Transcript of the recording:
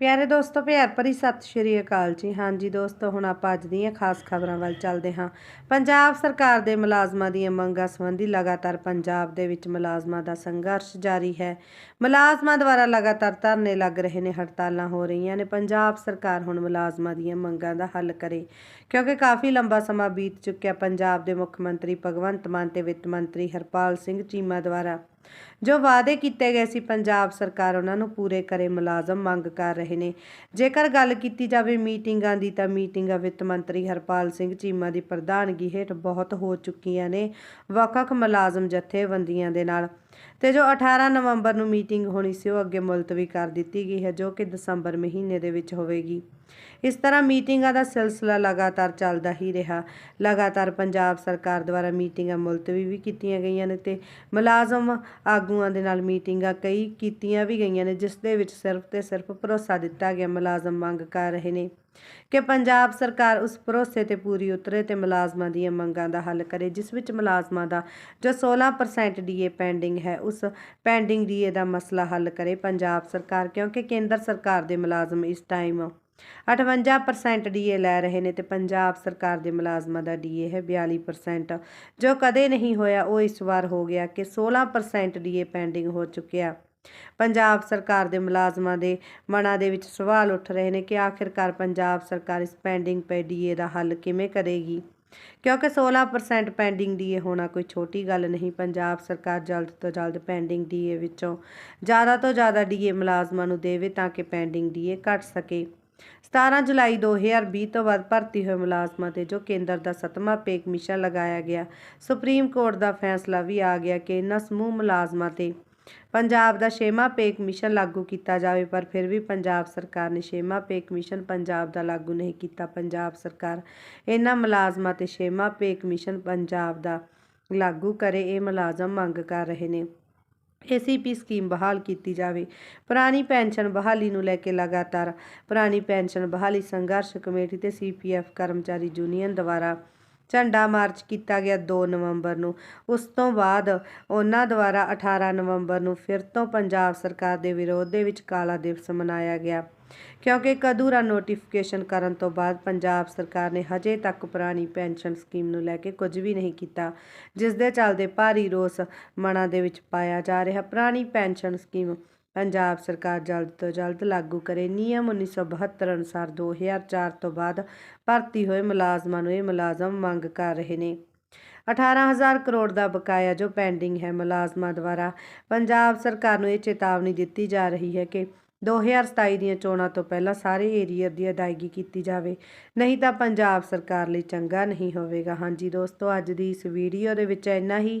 ਪਿਆਰੇ ਦੋਸਤੋ, ਪਿਆਰ ਭਰੀ ਸਤਿ ਸ਼੍ਰੀ ਅਕਾਲ ਜੀ। ਹਾਂਜੀ ਦੋਸਤੋ, ਹੁਣ ਆਪਾਂ ਅੱਜ ਦੀਆਂ ਖਾਸ ਖਬਰਾਂ ਵੱਲ ਚੱਲਦੇ ਹਾਂ। ਪੰਜਾਬ ਸਰਕਾਰ ਦੇ ਮੁਲਾਜ਼ਮਾਂ ਦੀਆਂ ਮੰਗਾਂ ਸੰਬੰਧੀ ਲਗਾਤਾਰ ਪੰਜਾਬ ਦੇ ਵਿੱਚ ਮੁਲਾਜ਼ਮਾਂ ਦਾ ਸੰਘਰਸ਼ ਜਾਰੀ ਹੈ। ਮੁਲਾਜ਼ਮਾਂ ਦੁਆਰਾ ਲਗਾਤਾਰ ਧਰਨੇ ਲੱਗ ਰਹੇ ਨੇ, ਹੜਤਾਲਾਂ ਹੋ ਰਹੀਆਂ ਨੇ। ਪੰਜਾਬ ਸਰਕਾਰ ਹੁਣ ਮੁਲਾਜ਼ਮਾਂ ਦੀਆਂ ਮੰਗਾਂ ਦਾ ਹੱਲ ਕਰੇ। ਕਿਉਂਕਿ ਕਾਫੀ ਲੰਬਾ ਸਮਾਂ ਬੀਤ ਚੁੱਕਿਆ ਪੰਜਾਬ ਦੇ ਮੁੱਖ ਮੰਤਰੀ ਭਗਵੰਤ ਮਾਨ ਤੇ ਵਿੱਤ ਮੰਤਰੀ ਹਰਪਾਲ ਸਿੰਘ ਚੀਮਾ ਦੁਆਰਾ। ਜੋ ਵਾਅਦੇ ਕੀਤੇ ਗਏ ਸੀ ਪੰਜਾਬ ਸਰਕਾਰ ਉਹਨਾਂ ਨੂੰ ਪੂਰੇ ਕਰੇ ਮੁਲਾਜ਼ਮ ਮੰਗ ਕਰ ਰਹੇ ਨੇ। ਜੇਕਰ ਗੱਲ ਕੀਤੀ ਜਾਵੇ ਮੀਟਿੰਗਾਂ ਦੀ ਤਾਂ ਮੀਟਿੰਗਾਂ ਵਿੱਤ ਮੰਤਰੀ ਹਰਪਾਲ ਸਿੰਘ ਚੀਮਾ ਦੀ ਪ੍ਰਧਾਨਗੀ ਹੇਠ ਬਹੁਤ ਹੋ ਚੁੱਕੀਆਂ ਨੇ ਵੱਖ-ਵੱਖ ਮੁਲਾਜ਼ਮ ਜਥੇਬੰਦੀਆਂ ਦੇ ਨਾਲ। ਤੇ ਜੋ 18 ਨਵੰਬਰ ਨੂੰ ਮੀਟਿੰਗ ਹੋਣੀ ਸੀ, ਉਹ ਅੱਗੇ ਮੁਲਤਵੀ ਕਰ ਦਿੱਤੀ ਗਈ ਹੈ, ਜੋ ਕਿ ਦਸੰਬਰ ਮਹੀਨੇ ਦੇ ਵਿੱਚ ਹੋਵੇਗੀ। ਇਸ ਤਰ੍ਹਾਂ ਮੀਟਿੰਗਾਂ ਦਾ ਸਿਲਸਿਲਾ ਲਗਾਤਾਰ ਚੱਲਦਾ ਹੀ ਰਿਹਾ। ਲਗਾਤਾਰ ਪੰਜਾਬ ਸਰਕਾਰ ਦੁਆਰਾ ਮੀਟਿੰਗਾਂ ਮੁਲਤਵੀ ਵੀ ਕੀਤੀਆਂ ਗਈਆਂ ਨੇ ਤੇ ਮੁਲਾਜ਼ਮ ਆਗੂਆਂ ਦੇ ਨਾਲ ਮੀਟਿੰਗਾਂ ਕਈ ਕੀਤੀਆਂ ਵੀ ਗਈਆਂ ਨੇ, ਜਿਸ ਦੇ ਵਿੱਚ ਸਿਰਫ ਤੇ ਸਿਰਫ ਭਰੋਸਾ ਦਿੱਤਾ ਗਿਆ। ਮੁਲਾਜ਼ਮ ਮੰਗ ਕਰ ਰਹੇ ਨੇ ਕਿ ਪੰਜਾਬ ਸਰਕਾਰ ਉਸ ਭਰੋਸੇ ਤੇ ਪੂਰੀ ਉਤਰੇ ਤੇ ਮੁਲਾਜ਼ਮਾਂ ਦੀਆਂ ਮੰਗਾਂ ਦਾ ਹੱਲ ਕਰੇ, ਜਿਸ ਵਿੱਚ ਮੁਲਾਜ਼ਮਾਂ ਦਾ ਜੋ 16% ਡੀਏ ਪੈਂਡਿੰਗ ਹੈ, ਉਸ ਪੈਂਡਿੰਗ ਡੀਏ ਦਾ ਮਸਲਾ ਹੱਲ ਕਰੇ ਪੰਜਾਬ ਸਰਕਾਰ, ਕਿਉਂਕਿ ਕੇਂਦਰ ਸਰਕਾਰ ਦੇ ਮੁਲਾਜ਼ਮ ਇਸ ਟਾਈਮ 58% ਡੀਏ ਲੈ ਰਹੇ ਨੇ ਤੇ ਪੰਜਾਬ ਸਰਕਾਰ ਦੇ ਮੁਲਾਜ਼ਮਾਂ ਦਾ ਡੀਏ ਹੈ 42% ਜੋ ਕਦੇ ਨਹੀਂ ਹੋਇਆ, ਉਹ ਇਸ ਵਾਰ ਹੋ ਗਿਆ ਕਿ 16% ਡੀਏ ਪੈਂਡਿੰਗ ਹੋ ਚੁੱਕਿਆ। ਪੰਜਾਬ ਸਰਕਾਰ ਦੇ ਮੁਲਾਜ਼ਮਾਂ ਦੇ ਮਨਾਂ ਦੇ ਵਿੱਚ ਸਵਾਲ ਉੱਠ ਰਹੇ ਨੇ ਕਿ ਆਖਿਰਕਾਰ ਪੰਜਾਬ ਸਰਕਾਰ ਇਸ ਪੈਂਡਿੰਗ ਪੇ ਡੀਏ ਦਾ ਹੱਲ ਕਿਵੇਂ ਕਰੇਗੀ? ਕਿਉਂਕਿ 16% ਪੈਂਡਿੰਗ ਡੀਏ ਹੋਣਾ ਕੋਈ ਛੋਟੀ ਗੱਲ ਨਹੀਂ, ਪੰਜਾਬ ਸਰਕਾਰ ਜਲਦ ਤੋਂ ਜਲਦ ਪੈਂਡਿੰਗ ਡੀਏ ਵਿੱਚੋਂ ਜ਼ਿਆਦਾ ਤੋਂ ਜ਼ਿਆਦਾ ਡੀਏ ਮੁਲਾਜ਼ਮਾਂ ਨੂੰ ਦੇਵੇ ਤਾਂ ਕਿ ਪੈਂਡਿੰਗ ਡੀਏ ਘਟ ਸਕੇ। 17 ਜੁਲਾਈ 2020 ਤੋਂ ਬਾਅਦ ਭਰਤੀ ਹੋਏ ਮੁਲਾਜ਼ਮਾਂ ਤੇ ਜੋ ਕੇਂਦਰ ਦਾ ਸੱਤਵਾਂ ਪੇ ਕਮਿਸ਼ਨ ਲਗਾਇਆ ਗਿਆ, ਸੁਪਰੀਮ ਕੋਰਟ ਦਾ ਫੈਸਲਾ ਵੀ ਆ ਗਿਆ ਕਿ ਇਹਨਾਂ ਸਮੂਹ ਮੁਲਾਜ਼ਮਾਂ ਤੇ ਪੰਜਾਬ ਦਾ ਛੇਵਾਂ ਪੇ ਕਮਿਸ਼ਨ ਲਾਗੂ ਕੀਤਾ ਜਾਵੇ, ਪਰ ਫਿਰ ਵੀ ਪੰਜਾਬ ਸਰਕਾਰ ਨੇ ਛੇਵਾਂ ਪੇ ਕਮਿਸ਼ਨ ਪੰਜਾਬ ਦਾ ਲਾਗੂ ਨਹੀਂ ਕੀਤਾ। ਪੰਜਾਬ ਸਰਕਾਰ ਇਹਨਾਂ ਮੁਲਾਜ਼ਮਾਂ ਤੇ ਛੇਵਾਂ ਪੇ ਕਮਿਸ਼ਨ ਪੰਜਾਬ ਦਾ ਲਾਗੂ ਕਰੇ, ਇਹ ਮੁਲਾਜ਼ਮ ਮੰਗ ਕਰ ਰਹੇ ਨੇ। ਏਸੀਪੀ ਸਕੀਮ ਬਹਾਲ ਕੀਤੀ ਜਾਵੇ। ਪੁਰਾਣੀ ਪੈਨਸ਼ਨ ਬਹਾਲੀ ਨੂੰ ਲੈ ਕੇ ਲਗਾਤਾਰ ਪੁਰਾਣੀ ਪੈਨਸ਼ਨ ਬਹਾਲੀ ਸੰਘਰਸ਼ ਕਮੇਟੀ ਤੇ ਸੀਪੀਐਫ ਕਰਮਚਾਰੀ ਯੂਨੀਅਨ ਦੁਆਰਾ ਝੰਡਾ ਮਾਰਚ ਕੀਤਾ ਗਿਆ 2 ਨਵੰਬਰ ਨੂੰ। ਉਸ ਤੋਂ ਬਾਅਦ ਉਹਨਾਂ ਦੁਆਰਾ 18 ਨਵੰਬਰ ਨੂੰ ਫਿਰ ਤੋਂ ਪੰਜਾਬ ਸਰਕਾਰ ਦੇ ਵਿਰੋਧ ਦੇ ਵਿੱਚ ਕਾਲਾ ਦਿਵਸ ਮਨਾਇਆ ਗਿਆ। ਕਿਉਂਕਿ ਇੱਕ ਅਧੂਰਾ ਨੋਟੀਫਿਕੇਸ਼ਨ ਕਰਨ ਤੋਂ ਬਾਅਦ ਪੰਜਾਬ ਸਰਕਾਰ ਨੇ ਹਜੇ ਤੱਕ ਪੁਰਾਣੀ ਪੈਨਸ਼ਨ ਸਕੀਮ ਨੂੰ ਲੈ ਕੇ ਕੁਝ ਵੀ ਨਹੀਂ ਕੀਤਾ ਜਿਸ ਦੇ ਚੱਲਦੇ ਭਾਰੀ ਰੋਸ ਮਨਾਂ ਦੇ ਵਿੱਚ ਪਾਇਆ ਜਾ ਰਿਹਾ। ਪੁਰਾਣੀ ਪੈਨਸ਼ਨ ਸਕੀਮ ਪੰਜਾਬ ਸਰਕਾਰ ਜਲਦ ਤੋਂ ਜਲਦ ਲਾਗੂ ਕਰੇ। ਨਿਯਮ 1972 ਅਨੁਸਾਰ 2004 ਤੋਂ ਬਾਅਦ ਭਰਤੀ ਹੋਏ ਮੁਲਾਜ਼ਮਾਂ ਨੂੰ ਇਹ ਮੁਲਾਜ਼ਮ ਮੰਗ ਕਰ ਰਹੇ ਨੇ। 18000 ਕਰੋੜ ਦਾ ਬਕਾਇਆ ਜੋ ਪੈਂਡਿੰਗ ਹੈ ਮੁਲਾਜ਼ਮਾਂ ਦੁਆਰਾ, ਪੰਜਾਬ ਸਰਕਾਰ ਨੂੰ ਇਹ ਚੇਤਾਵਨੀ ਦਿੱਤੀ ਜਾ ਰਹੀ ਹੈ ਕਿ 2027 ਦੀਆਂ ਚੋਣਾਂ ਤੋਂ ਪਹਿਲਾਂ ਸਾਰੇ ਏਰੀਆ ਦੀ ਅਦਾਇਗੀ ਕੀਤੀ ਜਾਵੇ, ਨਹੀਂ ਤਾਂ ਪੰਜਾਬ ਸਰਕਾਰ ਲਈ ਚੰਗਾ ਨਹੀਂ ਹੋਵੇਗਾ। ਹਾਂਜੀ ਦੋਸਤੋ, ਅੱਜ ਦੀ ਇਸ ਵੀਡੀਓ ਦੇ ਵਿੱਚ ਇੰਨਾ ਹੀ।